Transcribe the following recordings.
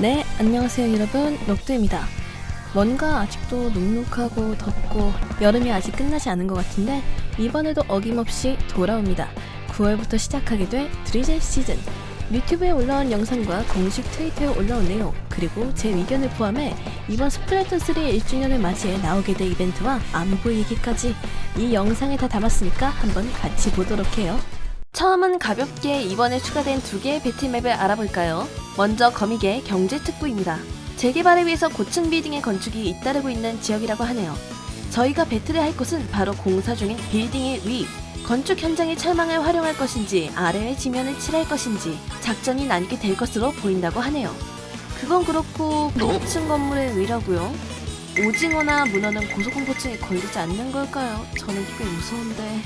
네, 안녕하세요 여러분, 록두입니다. 뭔가 아직도 눅눅하고 덥고 여름이 아직 끝나지 않은 것 같은데 이번에도 어김없이 돌아옵니다. 9월부터 시작하게 될 드리즐 시즌. 유튜브에 올라온 영상과 공식 트위터에 올라온 내용 그리고 제 의견을 포함해 이번 스플래툰 3 1주년을 맞이해 나오게 될 이벤트와 안부 얘기까지 이 영상에 다 담았으니까 한번 같이 보도록 해요. 처음은 가볍게 이번에 추가된 두 개의 배틀맵을 알아볼까요? 먼저 거미계 경제특구입니다. 재개발을 위해서 고층 빌딩의 건축이 잇따르고 있는 지역이라고 하네요. 저희가 배틀을 할 곳은 바로 공사 중인 빌딩의 위. 건축 현장의 철망을 활용할 것인지 아래의 지면을 칠할 것인지 작전이 나뉘게 될 것으로 보인다고 하네요. 그건 그렇고 고층 건물의 위라고요? 오징어나 문어는 고소공포증에 걸리지 않는 걸까요? 저는 꽤 무서운데.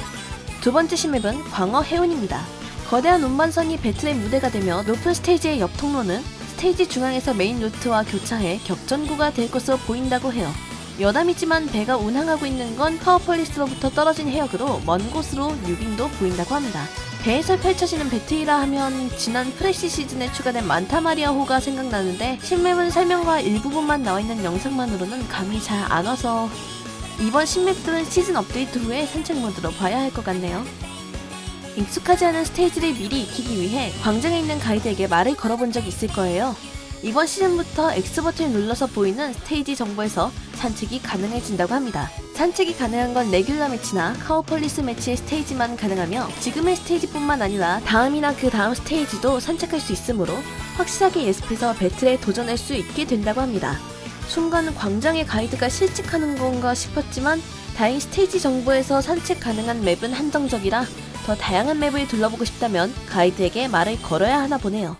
두 번째 신맵은 광어 해운입니다. 거대한 운반선이 배틀의 무대가 되며 높은 스테이지의 옆 통로는 스테이지 중앙에서 메인 루트와 교차해 격전구가 될 것으로 보인다고 해요. 여담이지만 배가 운항하고 있는 건 파워폴리스로부터 떨어진 해역으로 먼 곳으로 유빙도 보인다고 합니다. 배에서 펼쳐지는 배틀이라 하면 지난 프레시 시즌에 추가된 만타마리아호가 생각나는데 신맵은 설명과 일부분만 나와있는 영상만으로는 감이 잘 안 와서 이번 신맵들은 시즌 업데이트 후에 산책 모드로 봐야 할 것 같네요. 익숙하지 않은 스테이지를 미리 익히기 위해 광장에 있는 가이드에게 말을 걸어본 적이 있을 거예요. 이번 시즌부터 X 버튼을 눌러서 보이는 스테이지 정보에서 산책이 가능해진다고 합니다. 산책이 가능한 건 레귤러 매치나 카우폴리스 매치의 스테이지만 가능하며 지금의 스테이지뿐만 아니라 다음이나 그 다음 스테이지도 산책할 수 있으므로 확실하게 예습해서 배틀에 도전할 수 있게 된다고 합니다. 순간 광장의 가이드가 실직하는 건가 싶었지만 다행 스테이지 정보에서 산책 가능한 맵은 한정적이라 더 다양한 맵을 둘러보고 싶다면 가이드에게 말을 걸어야 하나 보네요.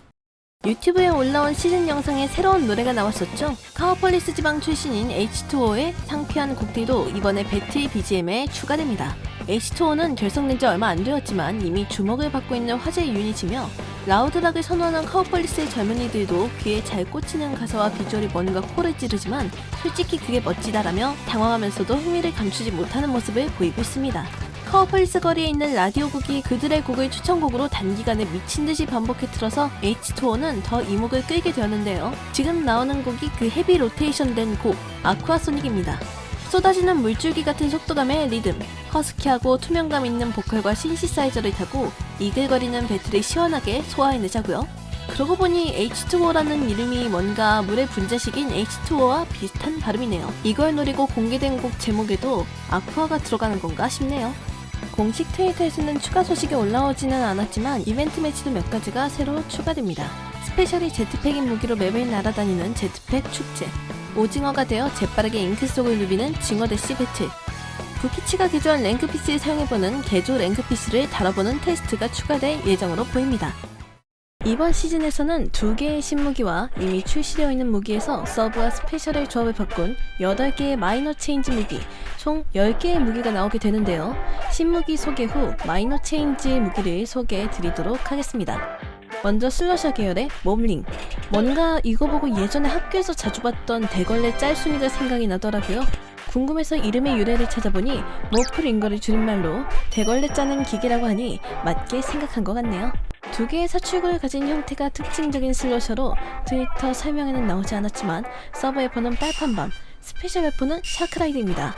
유튜브에 올라온 시즌 영상에 새로운 노래가 나왔었죠. 카오폴리스 지방 출신인 H2O의 상쾌한 곡들도 이번에 배틀 BGM에 추가됩니다. H2O는 결성된 지 얼마 안 되었지만 이미 주목을 받고 있는 화제 유닛이며 라우드락을 선호하는 카오폴리스의 젊은이들도 귀에 잘 꽂히는 가사와 비주얼이 뭔가 코를 찌르지만 솔직히 그게 멋지다라며 당황하면서도 흥미를 감추지 못하는 모습을 보이고 있습니다. 카오폴리스 거리에 있는 라디오국이 그들의 곡을 추천곡으로 단기간에 미친 듯이 반복해 틀어서 H2O는 더 이목을 끌게 되었는데요. 지금 나오는 곡이 그 헤비 로테이션 된 곡, 아쿠아소닉입니다. 쏟아지는 물줄기 같은 속도감의 리듬, 허스키하고 투명감 있는 보컬과 신시사이저를 타고 이글거리는 배틀을 시원하게 소화해내자고요. 그러고 보니 H2O라는 이름이 뭔가 물의 분자식인 H2O와 비슷한 발음이네요. 이걸 노리고 공개된 곡 제목에도 아쿠아가 들어가는 건가 싶네요. 공식 트위터에서는 추가 소식이 올라오지는 않았지만 이벤트 매치도 몇 가지가 새로 추가됩니다. 스페셜이 제트팩인 무기로 맵을 날아다니는 제트팩 축제, 오징어가 되어 재빠르게 잉크 속을 누비는 징어 대시 배틀, 부키치가 개조한 랭크피스를 사용해보는 개조 랭크피스를 다뤄보는 테스트가 추가될 예정으로 보입니다. 이번 시즌에서는 두 개의 신무기와 이미 출시되어 있는 무기에서 서브와 스페셜의 조합을 바꾼 8개의 마이너 체인지 무기, 총 10개의 무기가 나오게 되는데요. 신무기 소개 후 마이너 체인지 무기를 소개해 드리도록 하겠습니다. 먼저 슬러셔 계열의 몹링. 뭔가 이거 보고 예전에 학교에서 자주 봤던 대걸레 짤순이가 생각이 나더라고요. 궁금해서 이름의 유래를 찾아보니 모프링거를 줄임말로 대걸레 짜는 기계라고 하니 맞게 생각한 것 같네요. 두 개의 사출구를 가진 형태가 특징적인 슬러셔로 트위터 설명에는 나오지 않았지만 서버 웨폰은 빨판밤, 스페셜 웨폰은 샤크라이드입니다.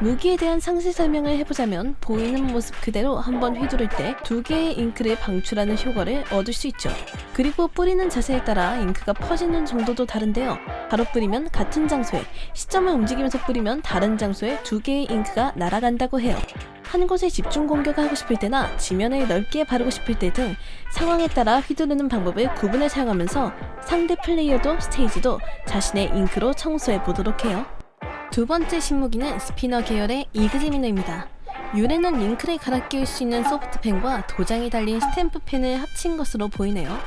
무기에 대한 상세 설명을 해보자면 보이는 모습 그대로 한번 휘두를 때 두 개의 잉크를 방출하는 효과를 얻을 수 있죠. 그리고 뿌리는 자세에 따라 잉크가 퍼지는 정도도 다른데요. 바로 뿌리면 같은 장소에, 시점을 움직이면서 뿌리면 다른 장소에 두 개의 잉크가 날아간다고 해요. 한 곳에 집중 공격하고 싶을 때나 지면을 넓게 바르고 싶을 때 등 상황에 따라 휘두르는 방법을 구분해 사용하면서 상대 플레이어도 스테이지도 자신의 잉크로 청소해 보도록 해요. 두 번째 신무기는 스피너 계열의 이그제미너입니다. 유래는 잉크를 갈아 끼울 수 있는 소프트펜과 도장이 달린 스탬프펜을 합친 것으로 보이네요.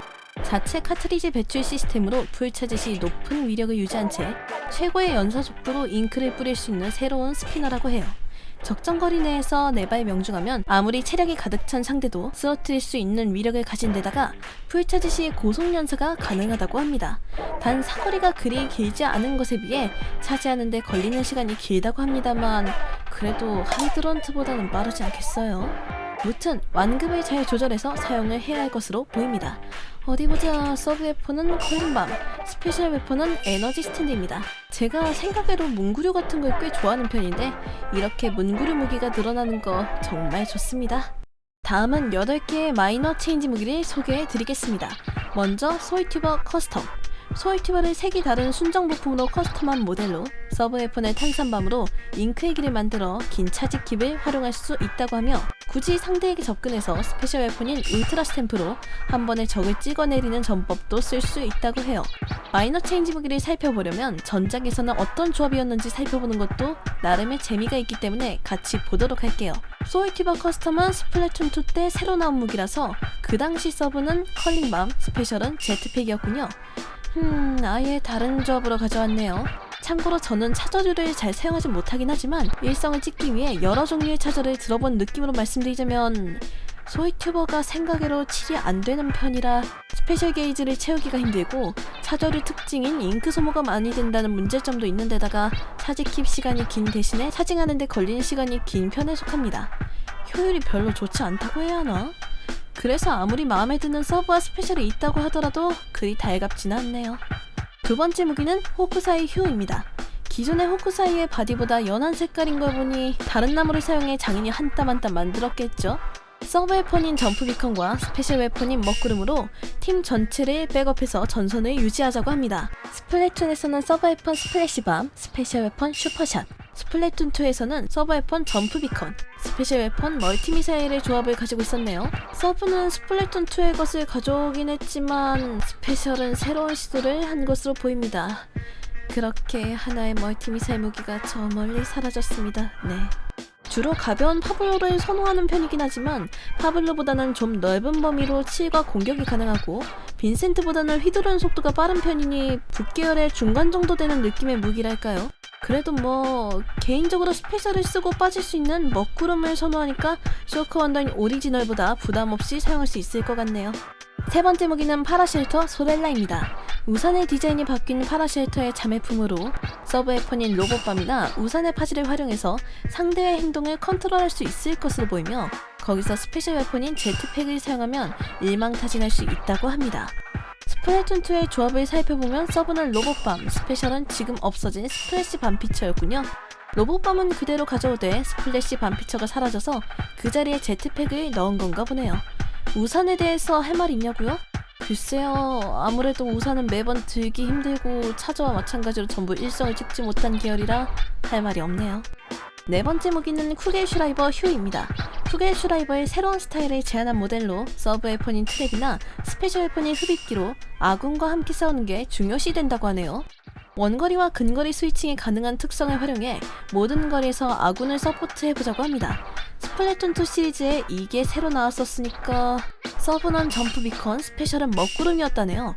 자체 카트리지 배출 시스템으로 풀차지 시 높은 위력을 유지한 채 최고의 연사 속도로 잉크를 뿌릴 수 있는 새로운 스피너라고 해요. 적정 거리 내에서 네발 명중하면 아무리 체력이 가득 찬 상대도 쓰러뜨릴 수 있는 위력을 가진 데다가 풀차지 시 고속 연사가 가능하다고 합니다. 단 사거리가 그리 길지 않은 것에 비해 차지하는데 걸리는 시간이 길다고 합니다만 그래도 하이드런트보다는 빠르지 않겠어요? 무튼 완급을 잘 조절해서 사용을 해야 할 것으로 보입니다. 어디 보자 서브 웨폰은 콜린밤, 스페셜 웨폰은 에너지 스탠드입니다. 제가 생각외로 문구류 같은 걸 꽤 좋아하는 편인데 이렇게 문구류 무기가 늘어나는 거 정말 좋습니다. 다음은 8개의 마이너 체인지 무기를 소개해 드리겠습니다. 먼저 소이튜버 커스텀. 소이튜버를 색이 다른 순정 부품으로 커스텀한 모델로 서브웨폰의 탄산밤으로 잉크의기를 만들어 긴 차직 킵을 활용할 수 있다고 하며 굳이 상대에게 접근해서 스페셜 웨폰인 울트라 스탬프로 한 번에 적을 찍어내리는 전법도 쓸 수 있다고 해요. 마이너 체인지 무기를 살펴보려면 전작에서는 어떤 조합이었는지 살펴보는 것도 나름의 재미가 있기 때문에 같이 보도록 할게요. 소이티버 커스텀은 스플래툰 2 때 새로 나온 무기라서 그 당시 서브는 컬링밤, 스페셜은 제트팩이었군요. 음, 아예 다른 조합으로 가져왔네요. 참고로 저는 차저류를 잘 사용하지 못하긴 하지만 일성을 찍기 위해 여러 종류의 차저를 들어본 느낌으로 말씀드리자면 소이튜버가 생각외로 칠이 안 되는 편이라 스페셜 게이지를 채우기가 힘들고 차저류 특징인 잉크 소모가 많이 된다는 문제점도 있는 데다가 차직킵 시간이 긴 대신에 차징하는데 걸리는 시간이 긴 편에 속합니다. 효율이 별로 좋지 않다고 해야 하나? 그래서 아무리 마음에 드는 서브와 스페셜이 있다고 하더라도 그리 달갑지는 않네요. 두 번째 무기는 호크사이 휴입니다. 기존의 호크사이의 바디보다 연한 색깔인 걸 보니 다른 나무를 사용해 장인이 한 땀 한 땀 만들었겠죠? 서브 웨폰인 점프 비컨과 스페셜 웨폰인 먹구름으로 팀 전체를 백업해서 전선을 유지하자고 합니다. 스플래툰에서는 서브 웨폰 스플래시밤, 스페셜 웨폰 슈퍼샷, 스플래툰 2에서는 서브 웨폰 점프 비컨, 스페셜 웨폰 멀티 미사일의 조합을 가지고 있었네요. 서브는 스플래툰 2의 것을 가져오긴 했지만 스페셜은 새로운 시도를 한 것으로 보입니다. 그렇게 하나의 멀티 미사일 무기가 저 멀리 사라졌습니다. 네. 주로 가벼운 파블로를 선호하는 편이긴 하지만 파블로보다는 좀 넓은 범위로 칠과 공격이 가능하고 빈센트보다는 휘두르는 속도가 빠른 편이니 북계열의 중간 정도 되는 느낌의 무기랄까요? 그래도 뭐 개인적으로 스페셜을 쓰고 빠질 수 있는 먹구름을 선호하니까 쇼크 원더인 오리지널보다 부담 없이 사용할 수 있을 것 같네요. 세 번째 무기는 파라쉘터 소렐라입니다. 우산의 디자인이 바뀐 파라쉘터의 자매품으로 서브 웨폰인 로봇밤이나 우산의 파지를 활용해서 상대의 행동을 컨트롤할 수 있을 것으로 보이며 거기서 스페셜 웨폰인 제트팩을 사용하면 일망타진할 수 있다고 합니다. 스플래툰 2의 조합을 살펴보면 서브는 로봇밤, 스페셜은 지금 없어진 스플래시 밤피처였군요. 로봇밤은 그대로 가져오되 스플래시 밤피처가 사라져서 그 자리에 제트팩을 넣은 건가 보네요. 우산에 대해서 할 말 있냐고요? 글쎄요, 아무래도 우산은 매번 들기 힘들고 차저와 마찬가지로 전부 일성을 찍지 못한 계열이라 할 말이 없네요. 네 번째 무기는 쿠겔 슈라이버 휴입니다. 쿠겔 슈라이버의 새로운 스타일을 제안한 모델로 서브 웨폰인 트랩이나 스페셜 웨폰인 흡입기로 아군과 함께 싸우는 게 중요시 된다고 하네요. 원거리와 근거리 스위칭이 가능한 특성을 활용해 모든 거리에서 아군을 서포트해보자고 합니다. 스플래툰2 시리즈에 이게 새로 나왔었으니까 서브는 점프 비컨, 스페셜은 먹구름이었다네요.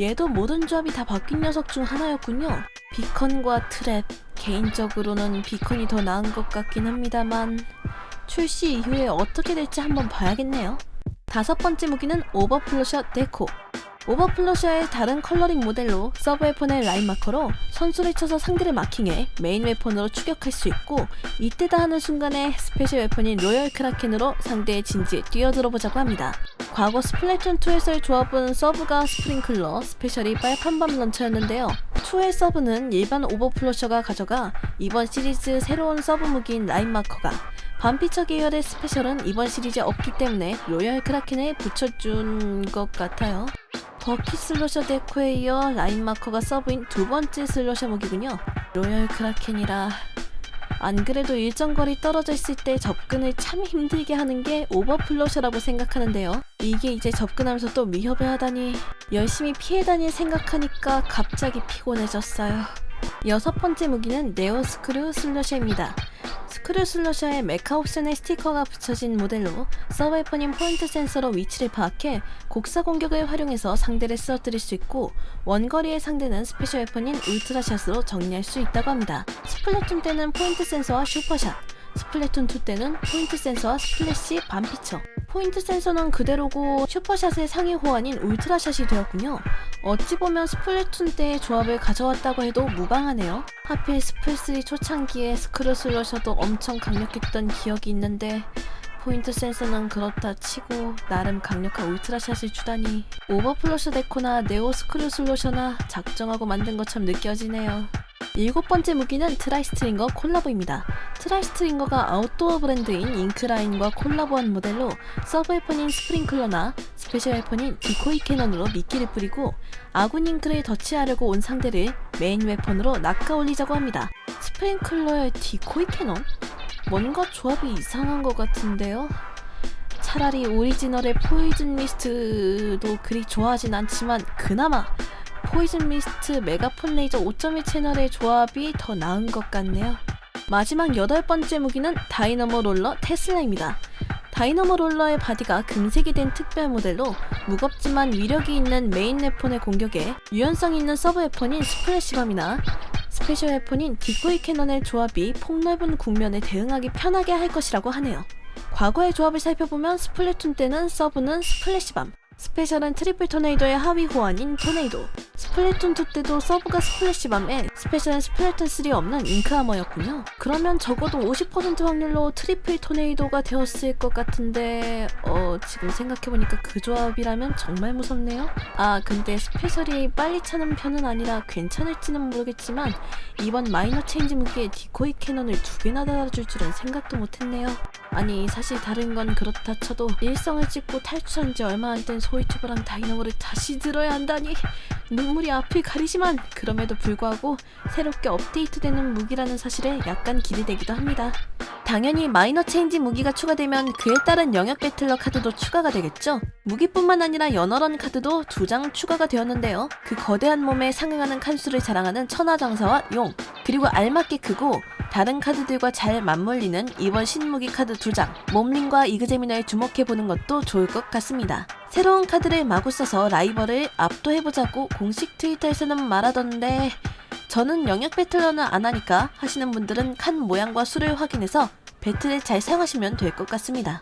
얘도 모든 조합이 다 바뀐 녀석 중 하나였군요. 비컨과 트랩, 개인적으로는 비컨이 더 나은 것 같긴 합니다만 출시 이후에 어떻게 될지 한번 봐야겠네요. 다섯 번째 무기는 오버플러셔 데코. 오버플러셔의 다른 컬러링 모델로 서브 웨폰의 라인 마커로 선수를 쳐서 상대를 마킹해 메인 웨폰으로 추격할 수 있고 이때다 하는 순간에 스페셜 웨폰인 로열 크라켄으로 상대의 진지에 뛰어들어 보자고 합니다. 과거 스플래툰2에서의 조합은 서브가 스프링클러, 스페셜이 빨판밤 런처였는데요. 2의 서브는 일반 오버플러셔가 가져가 이번 시리즈 새로운 서브 무기인 라인 마커가 반피처 계열의 스페셜은 이번 시리즈에 없기 때문에 로열 크라켄에 붙여준 것 같아요. 버킷 슬러셔 데코에 이어 라인 마커가 서브인 두 번째 슬러셔 무기군요. 로열 크라켄이라 안 그래도 일정 거리 떨어져 있을 때 접근을 참 힘들게 하는 게 오버플러셔라고 생각하는데요. 이게 이제 접근하면서 또 위협을 하다니 열심히 피해 다닐 생각하니까 갑자기 피곤해졌어요. 여섯 번째 무기는 네오 스크류 슬러셔입니다. 스크류 슬러셔에 메카 옵션의 스티커가 붙여진 모델로 서바이퍼님 포인트 센서로 위치를 파악해 곡사 공격을 활용해서 상대를 쓰러뜨릴 수 있고 원거리의 상대는 스페셜 웨폰인 울트라샷으로 정리할 수 있다고 합니다. 스플래툰 때는 포인트 센서와 슈퍼샷, 스플래툰 2 때는 포인트 센서와 스플래시 반피처. 포인트 센서는 그대로고 슈퍼샷의 상위 호환인 울트라샷이 되었군요. 어찌 보면 스플래툰 때의 조합을 가져왔다고 해도 무방하네요. 하필 스플3 초창기에 스크루슬러셔도 엄청 강력했던 기억이 있는데 포인트 센서는 그렇다 치고 나름 강력한 울트라샷을 주다니 오버플러셔 데코나 네오 스크류 슬로셔나 작정하고 만든 것처럼 느껴지네요. 일곱 번째 무기는 트라이스트링거 콜라보입니다. 트라이스트링거가 아웃도어 브랜드인 잉크라인과 콜라보한 모델로 서브 웨폰인 스프링클러나 스페셜 웨폰인 디코이 캐논으로 미끼를 뿌리고 아군 잉크를 덧치하려고 온 상대를 메인 웨폰으로 낚아 올리자고 합니다. 스프링클러의 디코이 캐논? 뭔가 조합이 이상한 것 같은데요? 차라리 오리지널의 포이즌 미스트도 그리 좋아하진 않지만 그나마 포이즌 미스트 메가폰 레이저 5.1 채널의 조합이 더 나은 것 같네요. 마지막 여덟 번째 무기는 다이너모 롤러 테슬라입니다. 다이너모 롤러의 바디가 금색이 된 특별 모델로 무겁지만 위력이 있는 메인 웨폰의 공격에 유연성 있는 서브 웨폰인 스플래시밤이나 스페셜 웨폰인 디코이 캐논의 조합이 폭넓은 국면에 대응하기 편하게 할 것이라고 하네요. 과거의 조합을 살펴보면 스플래툰 때는 서브는 스플래시밤, 스페셜은 트리플 토네이도의 하위 호환인 토네이도, 스플래툰 2 때도 서브가 스플래시밤에 스페셜은 스플래툰 3 없는 잉크 아머였군요. 그러면 적어도 50% 확률로 트리플 토네이도가 되었을 것 같은데 어 지금 생각해보니까 그 조합이라면 정말 무섭네요. 아 근데 스페셜이 빨리 차는 편은 아니라 괜찮을지는 모르겠지만 이번 마이너 체인지 무기에 디코이 캐논을 두 개나 달아줄 줄은 생각도 못했네요. 아니 사실 다른 건 그렇다 쳐도 일성을 찍고 탈출한 지 얼마 안 된 소이튜브랑 다이너모를 다시 들어야 한다니 눈물이 앞을 가리지만 그럼에도 불구하고 새롭게 업데이트되는 무기라는 사실에 약간 기대되기도 합니다. 당연히 마이너 체인지 무기가 추가되면 그에 따른 영역 배틀러 카드도 추가가 되겠죠. 무기뿐만 아니라 연어런 카드도 두 장 추가가 되었는데요. 그 거대한 몸에 상응하는 칸수를 자랑하는 천하장사와 용 그리고 알맞게 크고 다른 카드들과 잘 맞물리는 이번 신무기 카드 두 장, 몸링과 이그제미너에 주목해보는 것도 좋을 것 같습니다. 새로운 카드를 마구 써서 라이벌을 압도해보자고 공식 트위터에서는 말하던데 저는 영역 배틀러는 안 하니까 하시는 분들은 칸 모양과 수를 확인해서 배틀에 잘 사용하시면 될 것 같습니다.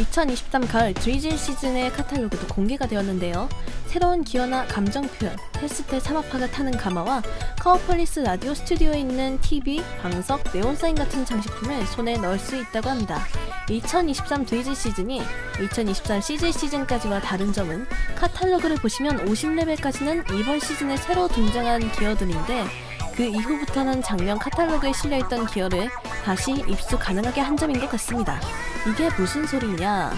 2023 가을 드리즐 시즌의 카탈로그도 공개가 되었는데요. 새로운 기어나 감정 표현, 헬스테 사막파가 타는 가마와 카오폴리스 라디오 스튜디오에 있는 TV, 방석, 네온 사인 같은 장식품을 손에 넣을 수 있다고 합니다. 2023 드리즐 시즌이 2023 시즌 시즌까지와 다른 점은 카탈로그를 보시면 50레벨까지는 이번 시즌에 새로 등장한 기어들인데 그 이후부터는 작년 카탈로그에 실려있던 기어를 다시 입수 가능하게 한 점인 것 같습니다. 이게 무슨 소리냐?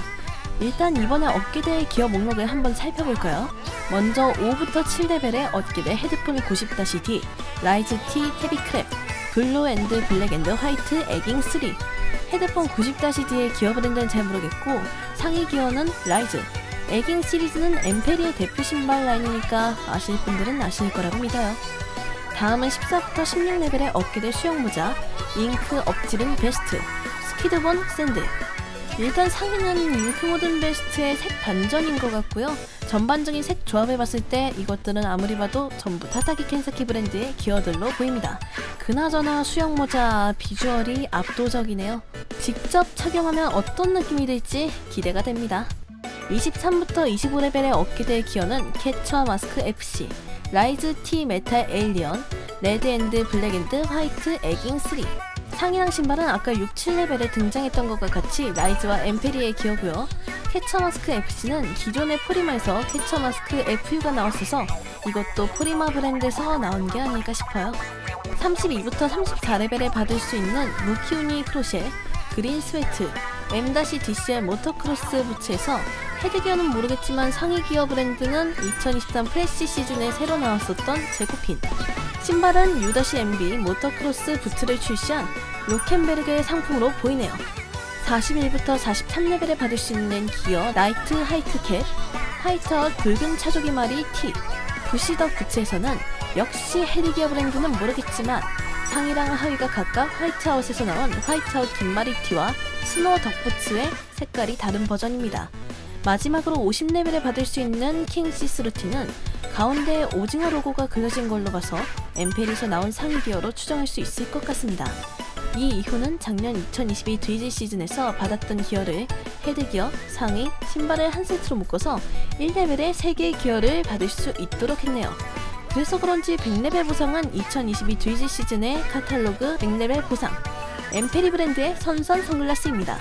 일단 이번에 될 기어 목록을 한번 살펴볼까요? 먼저 5부터 7레벨에 얻게 될 헤드폰 90-D, 라이즈 T 헤비 크랩, 블루 앤드 블랙 앤드 화이트 에깅 3. 헤드폰 90-D의 기어 브랜드는 잘 모르겠고 상위 기어는 라이즈. 에깅 시리즈는 엠페리의 대표 신발 라인이니까 아실 분들은 아실 거라고 믿어요. 다음은 14부터 16레벨에 얻게 될 수영 모자, 잉크 엎질은 베스트, 스키드본 샌드. 일단 상위는 잉크 모든 베스트의 색 반전인 것 같고요. 전반적인 색 조합을 봤을 때 이것들은 아무리 봐도 전부 타타기 켄사키 브랜드의 기어들로 보입니다. 그나저나 수영 모자 비주얼이 압도적이네요. 직접 착용하면 어떤 느낌이 될지 기대가 됩니다. 23부터 25레벨에 얻게 될 기어는 캐처 마스크 FC, 라이즈 T 메탈 에일리언, 레드 앤드 블랙 앤드 화이트 에깅 3. 상의랑 신발은 아까 6, 7레벨에 등장했던 것과 같이 라이즈와 엠페리의 기어고요. 캐처 마스크 FC는 기존의 포리마에서 캐처 마스크 FU가 나왔어서 이것도 포리마 브랜드에서 나온 게 아닐까 싶어요. 32부터 34레벨에 받을 수 있는 무키우니 크로셰, 그린 스웨트, M-DCL 모터크로스 부츠에서 헤드기어는 모르겠지만 상위 기어 브랜드는 2023 프레시 시즌에 새로 나왔었던 제코핀. 신발은 U-MB 모터크로스 부츠를 출시한 로켄베르그의 상품으로 보이네요. 41부터 43레벨에 받을 수 있는 기어 나이트 하이트 캡, 화이트아웃 붉은 차조기 마리 T, 부시더 부츠에서는 역시 헤드기어 브랜드는 모르겠지만 상의랑 하의가 각각 화이트아웃에서 나온 화이트아웃 긴마리 T와 스노우 덕부츠의 색깔이 다른 버전입니다. 마지막으로 50레벨에 받을 수 있는 킹시스 루틴은 가운데에 오징어 로고가 그려진 걸로 봐서 엠페리에서 나온 상위 기어로 추정할 수 있을 것 같습니다. 이 이후는 작년 2022 드리즐 시즌에서 받았던 기어를 헤드 기어, 상의, 신발을 한 세트로 묶어서 1레벨에 3개의 기어를 받을 수 있도록 했네요. 그래서 그런지 100레벨 보상은 2022 드리즐 시즌의 카탈로그 100레벨 보상 엠페리 브랜드의 선선 선글라스입니다.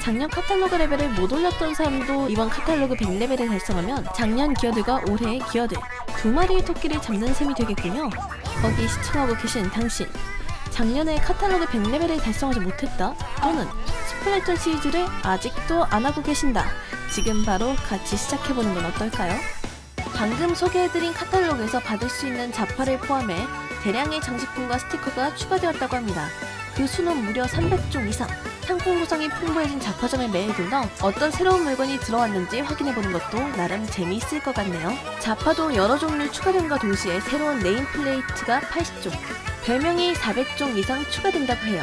작년 카탈로그 레벨을 못 올렸던 사람도 이번 카탈로그 100레벨을 달성하면 작년 기어들과 올해의 기어들 두 마리의 토끼를 잡는 셈이 되겠군요. 거기 시청하고 계신 당신 작년에 카탈로그 100레벨을 달성하지 못했다 또는 스플래툰 시리즈를 아직도 안 하고 계신다. 지금 바로 같이 시작해보는 건 어떨까요? 방금 소개해드린 카탈로그에서 받을 수 있는 자파를 포함해 대량의 장식품과 스티커가 추가되었다고 합니다. 그 수는 무려 300종 이상. 상품 구성이 풍부해진 자파점에 매일 들러 어떤 새로운 물건이 들어왔는지 확인해보는 것도 나름 재미있을 것 같네요. 자파도 여러 종류 추가됨과 동시에 새로운 네임플레이트가 80종, 별명이 400종 이상 추가된다고 해요.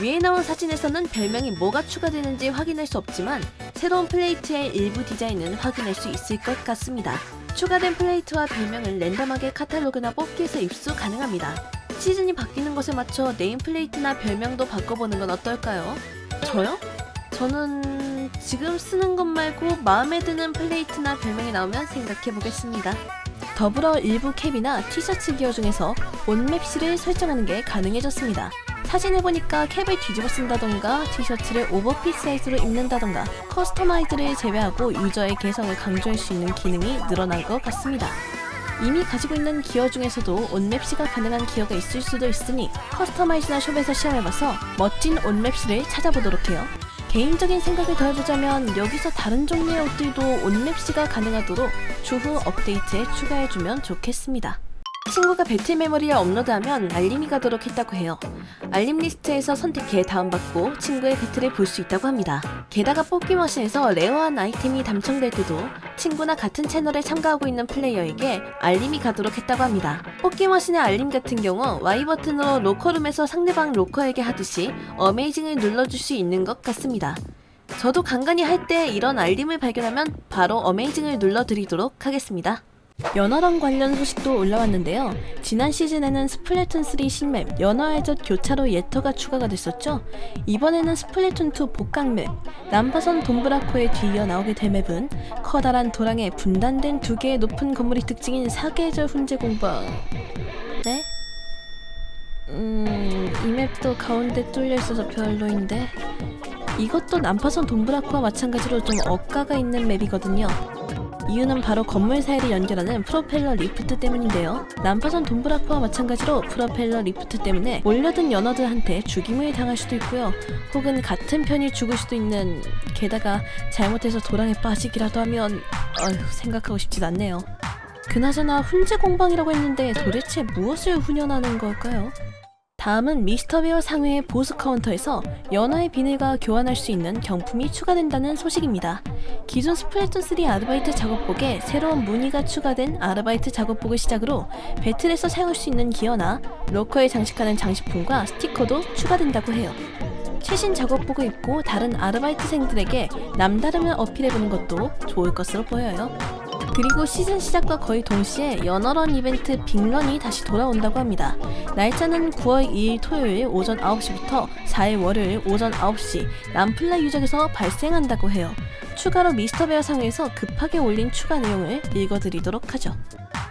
위에 나온 사진에서는 별명이 뭐가 추가되는지 확인할 수 없지만 새로운 플레이트의 일부 디자인은 확인할 수 있을 것 같습니다. 추가된 플레이트와 별명을 랜덤하게 카탈로그나 뽑기에서 입수 가능합니다. 시즌이 바뀌는 것에 맞춰 네임 플레이트나 별명도 바꿔보는 건 어떨까요? 저요? 저는 지금 쓰는 것 말고 마음에 드는 플레이트나 별명이 나오면 생각해 보겠습니다. 더불어 일부 캡이나 티셔츠 기어 중에서 온맵시를 설정하는 게 가능해졌습니다. 사진을 보니까 캡을 뒤집어 쓴다던가 티셔츠를 오버핏 사이즈로 입는다던가 커스터마이즈를 제외하고 유저의 개성을 강조할 수 있는 기능이 늘어난 것 같습니다. 이미 가지고 있는 기어 중에서도 온맵시가 가능한 기어가 있을 수도 있으니 커스터마이즈나 숍에서 시험해봐서 멋진 온맵시를 찾아보도록 해요. 개인적인 생각을 더해보자면 여기서 다른 종류의 옷들도 온맵시가 가능하도록 추후 업데이트에 추가해주면 좋겠습니다. 친구가 배틀 메모리를 업로드하면 알림이 가도록 했다고 해요. 알림 리스트에서 선택해 다운받고 친구의 배틀을 볼 수 있다고 합니다. 게다가 뽑기 머신에서 레어한 아이템이 당첨될 때도 친구나 같은 채널에 참가하고 있는 플레이어에게 알림이 가도록 했다고 합니다. 뽑기 머신의 알림 같은 경우 Y 버튼으로 로커룸에서 상대방 로커에게 하듯이 어메이징을 눌러줄 수 있는 것 같습니다. 저도 간간히 할 때 이런 알림을 발견하면 바로 어메이징을 눌러드리도록 하겠습니다. 연어랑 관련 소식도 올라왔는데요. 지난 시즌에는 스플래툰 3 신맵 연어의 젖 교차로 예터가 추가가 됐었죠. 이번에는 스플래툰 2 복강맵 남파선 돈브라코에 뒤이어 나오게 될 맵은 커다란 도랑에 분단된 두 개의 높은 건물이 특징인 사계절 훈제 공방. 네? 음, 이 맵도 가운데 뚫려 있어서 별로인데. 이것도 남파선 돈브라코와 마찬가지로 좀 억가가 있는 맵이거든요. 이유는 바로 건물 사이를 연결하는 프로펠러 리프트 때문인데요. 난파선 돈브라코와 마찬가지로 프로펠러 리프트 때문에 몰려든 연어들한테 죽임을 당할 수도 있고요. 혹은 같은 편이 죽을 수도 있는 게다가 잘못해서 도랑에 빠지기라도 하면 어휴 생각하고 싶진 않네요. 그나저나 훈제 공방이라고 했는데 도대체 무엇을 훈연하는 걸까요? 다음은 미스터베어 상회의 보스 카운터에서 연어의 비늘과 교환할 수 있는 경품이 추가된다는 소식입니다. 기존 스플래툰3 아르바이트 작업복에 새로운 무늬가 추가된 아르바이트 작업복을 시작으로 배틀에서 사용할 수 있는 기어나 로커에 장식하는 장식품과 스티커도 추가된다고 해요. 최신 작업복을 입고 다른 아르바이트생들에게 남다름을 어필해보는 것도 좋을 것으로 보여요. 그리고 시즌 시작과 거의 동시에 연어런 이벤트 빅런이 다시 돌아온다고 합니다. 날짜는 9월 2일 토요일 오전 9시부터 4일 월요일 오전 9시 남플라 유적에서 발생한다고 해요. 추가로 미스터베어 상에서 급하게 올린 추가 내용을 읽어드리도록 하죠.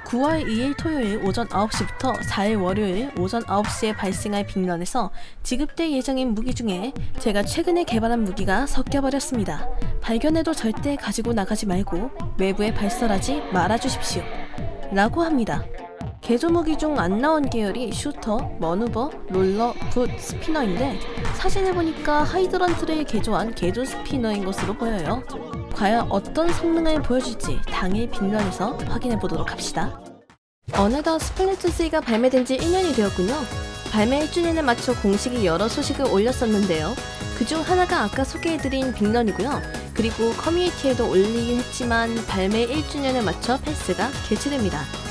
9월 2일 토요일 오전 9시부터 4일 월요일 오전 9시에 발생할 빅런에서 지급될 예정인 무기 중에 제가 최근에 개발한 무기가 섞여버렸습니다. 발견해도 절대 가지고 나가지 말고 외부에 발설하지 말아주십시오. 라고 합니다. 개조 무기 중 안 나온 계열이 슈터, 머누버, 롤러, 붓, 스피너인데 사진을 보니까 하이드런트를 개조한 개조 스피너인 것으로 보여요. 과연 어떤 성능을 보여줄지 당일 빅런에서 확인해 보도록 합시다. 어느덧 스플래툰 3가 발매된 지 1년이 되었군요. 발매 1주년에 맞춰 공식이 여러 소식을 올렸었는데요. 그중 하나가 아까 소개해드린 빅런이고요. 그리고 커뮤니티에도 올리긴 했지만 발매 1주년에 맞춰 패스가 개최됩니다.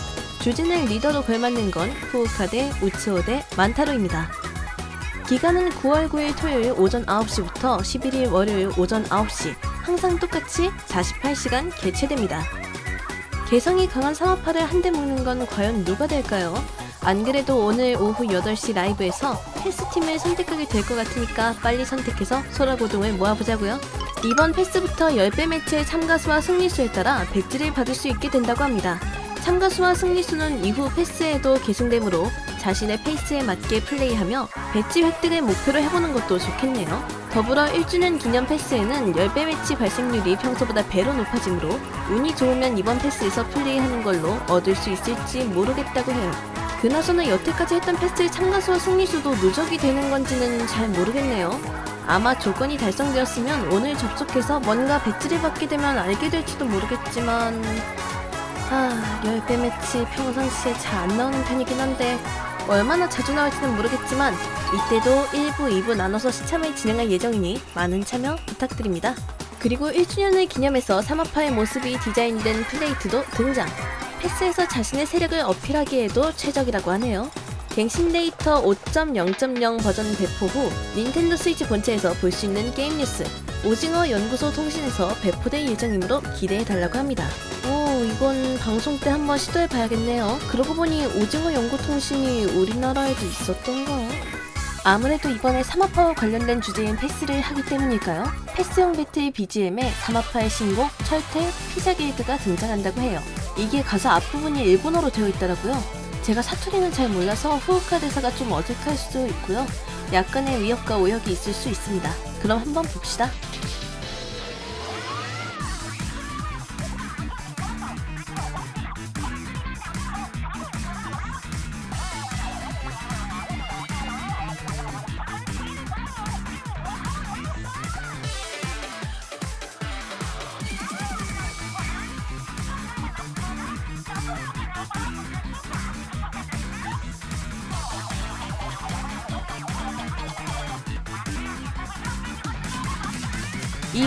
주진을 리더로 걸맞는 건 후우카대, 우츠오 대, 만타로입니다. 기간은 9월 9일 토요일 오전 9시부터 11일 월요일 오전 9시 항상 똑같이 48시간 개최됩니다. 개성이 강한 상업화를 한대 먹는 건 과연 누가 될까요? 안 그래도 오늘 오후 8시 라이브에서 패스팀을 선택하게 될 것 같으니까 빨리 선택해서 소라고동을 모아보자고요. 이번 패스부터 10배 매치의 참가 수와 승리 수에 따라 백지를 받을 수 있게 된다고 합니다. 참가수와 승리수는 이후 패스에도 계승되므로 자신의 페이스에 맞게 플레이하며 배지 획득을 목표로 해보는 것도 좋겠네요. 더불어 1주년 기념 패스에는 10배 매치 발생률이 평소보다 배로 높아지므로 운이 좋으면 이번 패스에서 플레이하는 걸로 얻을 수 있을지 모르겠다고 해요. 그나저나 여태까지 했던 패스의 참가수와 승리수도 누적이 되는 건지는 잘 모르겠네요. 아마 조건이 달성되었으면 오늘 접속해서 뭔가 배지를 받게 되면 알게 될지도 모르겠지만 아, 10배 매치 평상시에 잘 안 나오는 편이긴 한데 얼마나 자주 나올지는 모르겠지만 이때도 1부, 2부 나눠서 시참을 진행할 예정이니 많은 참여 부탁드립니다. 그리고 1주년을 기념해서 사마파의 모습이 디자인된 플레이트도 등장. 패스에서 자신의 세력을 어필하기에도 최적이라고 하네요. 갱신 데이터 5.0.0 버전 배포 후 닌텐도 스위치 본체에서 볼 수 있는 게임 뉴스 오징어 연구소 통신에서 배포될 예정이므로 기대해달라고 합니다. 오, 이건 방송 때 한번 시도해봐야겠네요. 그러고 보니 오징어 연구 통신이 우리나라에도 있었던가? 아무래도 이번에 사마파와 관련된 주제인 패스를 하기 때문일까요? 패스용 배틀 BGM에 사마파의 신곡 철퇴 피자 길드가 등장한다고 해요. 이게 가사 앞부분이 일본어로 되어 있더라고요. 제가 사투리는 잘 몰라서 후우카 대사가 좀 어색할 수도 있고요. 약간의 위협과 오역이 있을 수 있습니다. 그럼 한번 봅시다.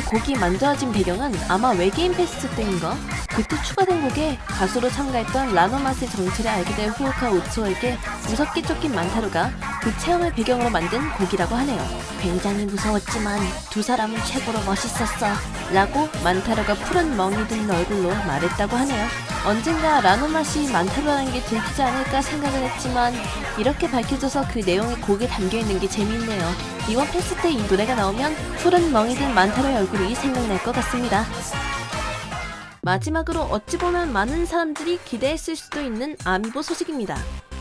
곡이 만들어진 배경은 아마 외계인 패스 때인가? 그때 추가된 곡에 가수로 참가했던 라노맛의 정체를 알게 된 후오카 우츠오에게 무섭게 쫓긴 만타루가 그 체험을 배경으로 만든 곡이라고 하네요. 굉장히 무서웠지만 두 사람은 최고로 멋있었어. 라고 만타루가 푸른 멍이 든 얼굴로 말했다고 하네요. 언젠가 라노맛이 만타루라는 게 들키지 않을까 생각을 했지만 이렇게 밝혀져서 그 내용이 곡에 담겨있는 게 재미있네요. 이번 패스 때 이 노래가 나오면 푸른 멍이 든 만타로의 얼굴이 생각날 것 같습니다. 마지막으로 어찌 보면 많은 사람들이 기대했을 수도 있는 아미보 소식입니다.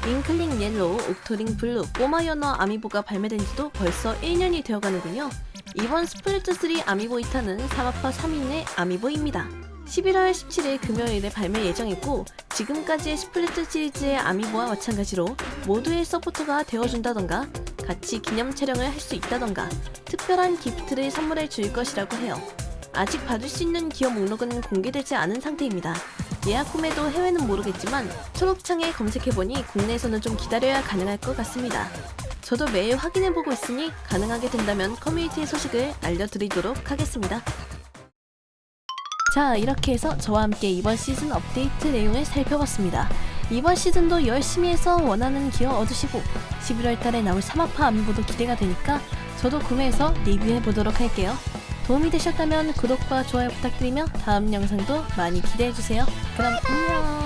윙클링 옐로우, 옥토링 블루, 꼬마 연어 아미보가 발매된 지도 벌써 1년이 되어가는군요. 이번 스플래트 3 아미보 2탄은 사마파 3인의 아미보입니다. 11월 17일 금요일에 발매 예정이고 지금까지의 스플래트 시리즈의 아미보와 마찬가지로 모두의 서포터가 되어준다던가 같이 기념 촬영을 할 수 있다던가 특별한 기프트를 선물해 줄 것이라고 해요. 아직 받을 수 있는 기업 목록은 공개되지 않은 상태입니다. 예약 구매도 해외는 모르겠지만 초록창에 검색해보니 국내에서는 좀 기다려야 가능할 것 같습니다. 저도 매일 확인해보고 있으니 가능하게 된다면 커뮤니티의 소식을 알려드리도록 하겠습니다. 자, 이렇게 해서 저와 함께 이번 시즌 업데이트 내용을 살펴봤습니다. 이번 시즌도 열심히 해서 원하는 기어 얻으시고 11월 달에 나올 사마파 아미보도 기대가 되니까 저도 구매해서 리뷰해 보도록 할게요. 도움이 되셨다면 구독과 좋아요 부탁드리며 다음 영상도 많이 기대해 주세요. 그럼 안녕.